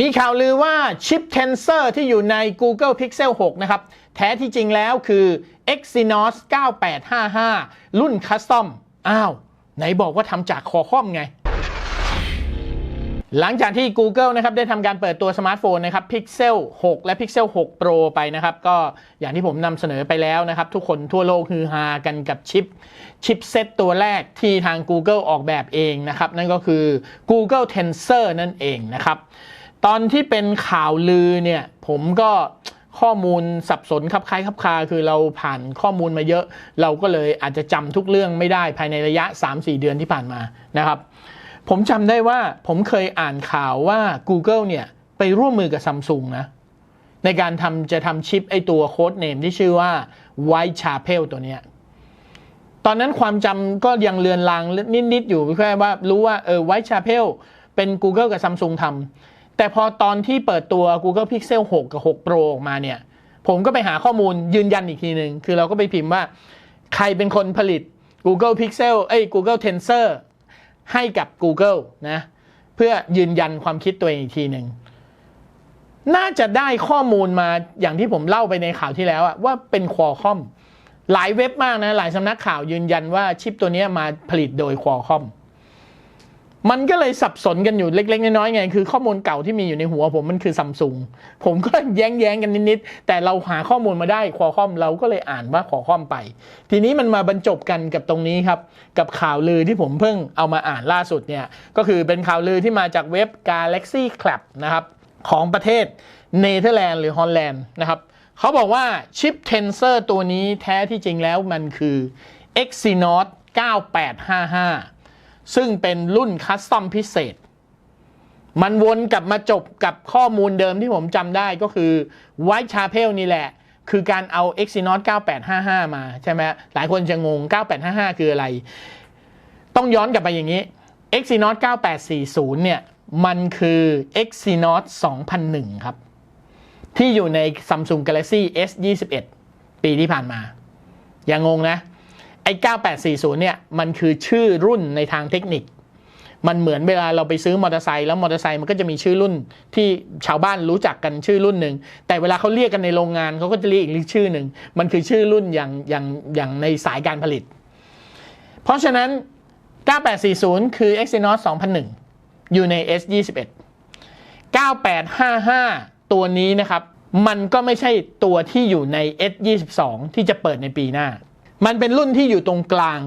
มีข่าวลือว่าชิป Tensor ที่อยู่ใน Google Pixel 6 นะครับ แท้ที่จริงแล้วคือ Exynos 9855 รุ่นคัสตอม อ้าว ไหนบอกว่าทำจากคอคอมไง หลังจากที่ Google นะครับได้ทำการเปิดตัวสมาร์ทโฟนนะครับ Pixel 6 และ Pixel 6 Pro ไปนะครับ ก็อย่างที่ผมนำเสนอไปแล้วนะครับ ทุกคนทั่วโลกฮือฮากันกับชิป ชิปเซตตัวแรกที่ทาง Google ออกแบบเองนะครับ นั่นก็คือ Google Tensor นั่นเองนะครับ ตอนที่เป็นข่าวลือเนี่ยผมก็ข้อมูลสับสนคับคล้ายคับคาคือเราผ่านข้อมูลมาเยอะ เราก็เลยอาจจะจำทุกเรื่องไม่ได้ภายในระยะ 3-4 เดือนที่ผ่านมานะครับ ผมจำได้ว่าผมเคยอ่านข่าวว่า Google เนี่ยไปร่วมมือกับซัมซุงนะในการทำจะทำชิปไอตัวโค้ดเนมที่ชื่อว่า White Chapel ตัวเนี้ยตอนนั้นความจำก็ยังเลือนลางนิด ๆ อยู่แค่ว่ารู้ว่าเออ White Chapel เป็น Google กับ Samsung ทำ แต่พอตอนที่เปิดตัว Google Pixel 6 กับ 6 Pro ออกมาเนี่ย ผมก็ไปหาข้อมูลยืนยันอีกทีหนึ่งคือเราก็ไปพิมพ์ว่า ใครเป็นคนผลิต Google Pixel เอ้ย Google Tensor ให้กับ Google นะเพื่อยืนยันความคิดตัวเองอีกทีหนึ่งน่าจะได้ข้อมูลมาอย่างที่ผมเล่าไปในข่าวที่แล้วอะว่าเป็นควอคอมหลายเว็บมากนะ หลายสำนักข่าวยืนยันว่าชิปตัวนี้มาผลิตโดยควอคอม มันก็เลยสับสนกันอยู่เล็ก ๆ น้อยๆไง คือข้อมูลเก่าที่มีอยู่ในหัวผมมันคือซัมซุงผมก็แย้งๆกันนิดๆแต่เราหาข้อมูลมาได้ควอคอมเราก็เลยอ่านว่าควอคอมไป ทีนี้มันมาบรรจบกันกับตรงนี้ครับ กับข่าวลือที่ผมเพิ่งเอามาอ่านล่าสุดเนี่ย ก็คือเป็นข่าวลือที่มาจากเว็บ Galaxy Club นะครับของประเทศเนเธอร์แลนด์หรือฮอลแลนด์นะครับเขาบอกว่าชิป Tensor ตัวนี้แท้ที่จริงแล้วมันคือ Exynos 9855 ซึ่งเป็นรุ่นคัสตอมพิเศษ มันวนกลับมาจบกับข้อมูลเดิมที่ผมจำได้ก็คือ White Chapel นี่แหละ คือการเอา Exynos 9855 มา ใช่ไหมหลายคนจะงง 9855 คืออะไร ต้องย้อนกลับไปอย่างนี้ Exynos 9840 เนี่ย มันคือ Exynos 2001 ครับ ที่อยู่ใน Samsung Galaxy S21 ปีที่ผ่านมา อย่างงงนะ ไอ้9840เนี่ยมันคือชื่อรุ่นในทางเทคนิค มันเหมือนเวลาเราไปซื้อมอเตอร์ไซค์แล้วมอเตอร์ไซค์มันก็จะมีชื่อรุ่นที่ชาวบ้านรู้จักกันชื่อรุ่นหนึ่งแต่เวลาเขาเรียกกันในโรงงานเขาก็จะเรียกอีกชื่อหนึ่งมันคือชื่อรุ่นอย่างอย่างอย่างในสายการผลิต เพราะฉะนั้น 9840 คือ Exynos 2001 อยู่ใน S21 9855 ตัวนี้นะครับ มันก็ไม่ใช่ตัวที่อยู่ใน S22 ที่จะเปิดในปีหน้า มันเป็นรุ่นที่อยู่ตรงกลาง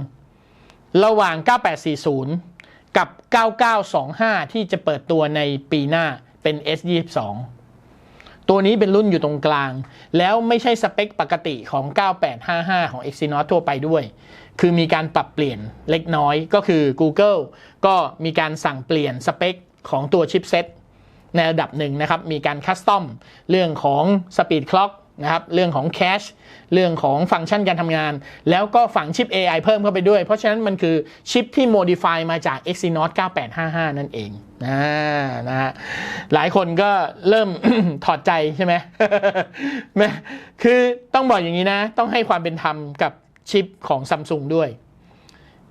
ระหว่าง 9840 กับ 9925 ที่จะเปิดตัวในปีหน้าเป็น S22 ตัวนี้เป็นรุ่นอยู่ตรงกลาง แล้วไม่ใช่สเปคปกติของ 9855 ของ Exynos ทั่วไปด้วย คือมีการปรับเปลี่ยนเล็กน้อยก็คือ Google ก็มีการสั่งเปลี่ยนสเปคของตัวชิปเซ็ตในระดับหนึ่งนะครับ มีการคัสตอมเรื่องของ Speed Clock นะครับเรื่องของแคชเรื่องของฟังก์ชันการทำงาน แล้วก็ฝังชิป AI เพิ่มเข้าไปด้วย เพราะฉะนั้นมันคือชิปที่ modify มาจาก Exynos 9855 นั่นเองนะนะฮะหลายคนก็เริ่ม ถอดใจใช่ไหมคือต้องบอกอย่างนี้นะ ต้องให้ความเป็นธรรมกับชิปของซัมซุงด้วย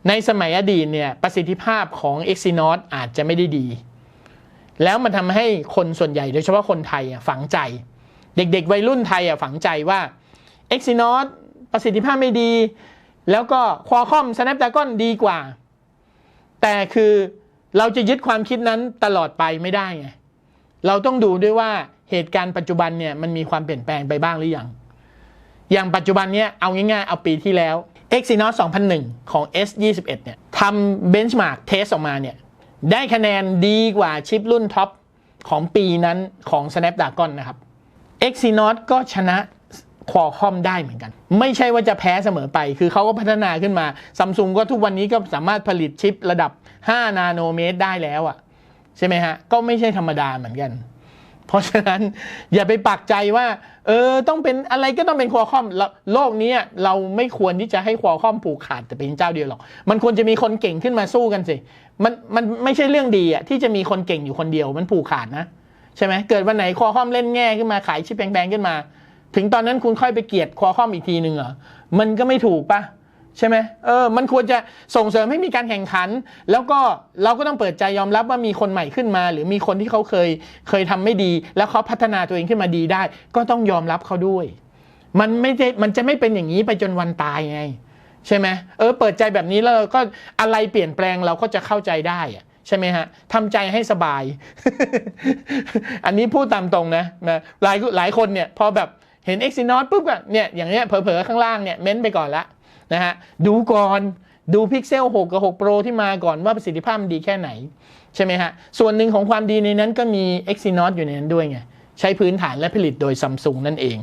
ในสมัยอดีตเนี่ยประสิทธิภาพของ Exynos อาจจะไม่ได้ดี แล้วมันทำให้คนส่วนใหญ่โดยเฉพาะคนไทยฝังใจ เด็กๆ วัยรุ่นไทยฝังใจว่า Exynos ประสิทธิภาพไม่ดี แล้วก็ Qualcomm Snapdragon ดีกว่า แต่คือเราจะยึดความคิดนั้นตลอดไปไม่ได้ไงเราต้องดูด้วยว่าเหตุการณ์ปัจจุบันเนี่ยมันมีความเปลี่ยนแปลงไปบ้างหรือยัง อย่างปัจจุบันเนี้ยเอาง่ายๆ เอาปีที่แล้ว Exynos 2001 ของ S21 เนี่ยทำ benchmark test ออกมาเนี่ยได้คะแนนดีกว่าชิปรุ่นท็อปของปีนั้นของ Snapdragon นะครับ Exynos ก็ชนะ Qualcomm ได้เหมือนกัน ไม่ใช่ว่าจะแพ้เสมอไป คือเขาก็พัฒนาขึ้นมาซัมซุงก็ทุกวันนี้ก็สามารถผลิตชิประดับ 5 นาโนเมตรได้แล้วอะใช่ไหมฮะ ก็ไม่ใช่ธรรมดาเหมือนกัน เพราะฉะนั้นอย่าไปปักใจว่า เออ ต้องเป็นอะไรก็ต้องเป็นควอคอมโลกนี้เราไม่ควรที่จะให้ควอคอมผูกขาดแต่เป็นเจ้าเดียวหรอก มันควรจะมีคนเก่งขึ้นมาสู้กันสิ มันมันไม่ใช่เรื่องดีอะที่จะมีคนเก่งอยู่คนเดียวมันผูกขาดนะ ใช่ไหมเกิดวันไหนคอคอมเล่นแง่ขึ้นมาขายชิปแพงๆขึ้นมา ถึงตอนนั้นคุณค่อยไปเกลียดคอคอมอีกทีหนึ่งเหรอมันก็ไม่ถูกปะใช่ไหมเออมันควรจะส่งเสริมให้มีการแข่งขัน แล้วก็เราก็ต้องเปิดใจยอมรับว่ามีคนใหม่ขึ้นมา หรือมีคนที่เขาเคยเคยทำไม่ดี แล้วเขาพัฒนาตัวเองขึ้นมาดีได้ ก็ต้องยอมรับเขาด้วย มันไม่ได้มันจะไม่เป็นอย่างนี้ไปจนวันตายไง ใช่ไหมเออเปิดใจแบบนี้แล้วก็อะไรเปลี่ยนแปลงเราก็จะเข้าใจได้อะ ใช่ไหมฮะทำใจให้สบาย อันนี้พูดตามตรงนะนะหลายหลายคนเนี่ยพอแบบเห็น Exynos ปุ๊บก็เนี่ยอย่างเงี้ยเผลอๆข้างล่างเนี่ยเม้นไปก่อนละนะฮะดูก่อนดู Pixel 6 กับ 6 Pro ที่มาก่อนว่าประสิทธิภาพมันดีแค่ไหน ใช่ไหมฮะ ส่วนหนึ่งของความดีในนั้นก็มี Exynos อยู่ในนั้นด้วยไง ใช้พื้นฐานและผลิตโดยซัมซุงนั่นเอง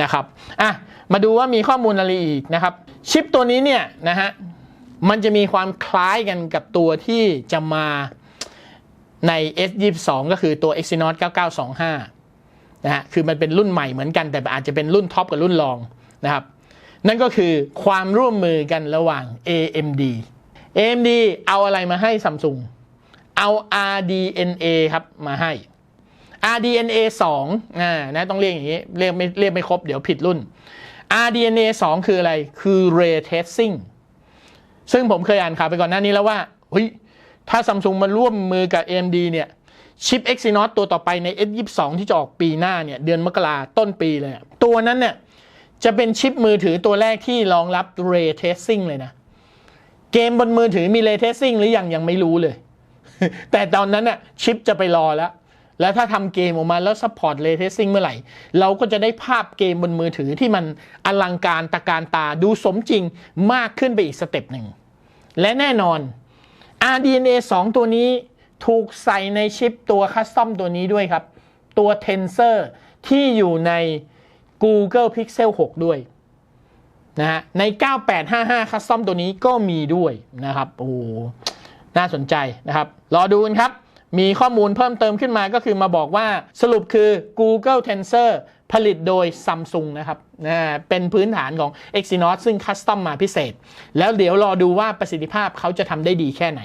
นะครับอะมาดูว่ามีข้อมูลอะไรอีกนะครับ ชิปตัวนี้เนี่ยนะฮะ มันจะมีความคล้ายกันกับตัวที่จะมาใน S22 ก็คือตัว Exynos 9925 นะฮะ คือมันเป็นรุ่นใหม่เหมือนกัน แต่อาจจะเป็นรุ่นท็อปกับรุ่นรองนะครับ นั่นก็คือความร่วมมือกันระหว่าง AMD AMD เอาอะไรมาให้ซัมซุงเอา RDNA ครับมาให้ RDNA 2อ่านะต้องเรียกอย่างนี้ เรียกไม่เรียกไม่ครบเดี๋ยวผิดรุ่น RDNA 2 คืออะไร คือ Ray Tracing ซึ่งผมเคยอ่านข่าวไปก่อนหน้านี้แล้วว่าเฮ้ยถ้าซัมซุงมาร่วมมือกับ AMD เนี่ยชิป Exynos ตัวต่อไปใน S22 ที่จะออกปีหน้าเนี่ยเดือนมกราต้นปีเลย ตัวนั้นเนี่ยจะเป็นชิปมือถือตัวแรกที่รองรับ Ray Tracing เลยนะ เกมบนมือถือมี Ray Tracing หรือยังยังไม่รู้เลย แต่ตอนนั้นน่ะชิปจะไปรอแล้ว แล้วถ้าทำเกมออกมาแล้วซัพพอร์ต Ray Tracing เมื่อไหร่ เราก็จะได้ภาพเกมบนมือถือที่มันอลังการตะการตาดูสมจริงมากขึ้นไปอีกสเต็ปหนึ่ง และแน่นอน RDNA 2 ตัวนี้ถูกใส่ในชิปตัวคัสตอมตัวนี้ด้วยครับ ตัว Tensor ที่อยู่ใน Google Pixel 6 ด้วยนะฮะใน 9855 คัสตอมตัวนี้ก็มีด้วยนะครับ โอ้หน่าสนใจนะครับ รอดูกันครับ มีข้อมูลเพิ่มเติมขึ้นมาก็คือมาบอกว่าสรุปคือ Google Tensor ผลิตโดย Samsung นะครับนะเป็นพื้นฐานของ Exynos ซึ่งคัสตอมมาพิเศษ แล้วเดี๋ยวรอดูว่าประสิทธิภาพเขาจะทำได้ดีแค่ไหน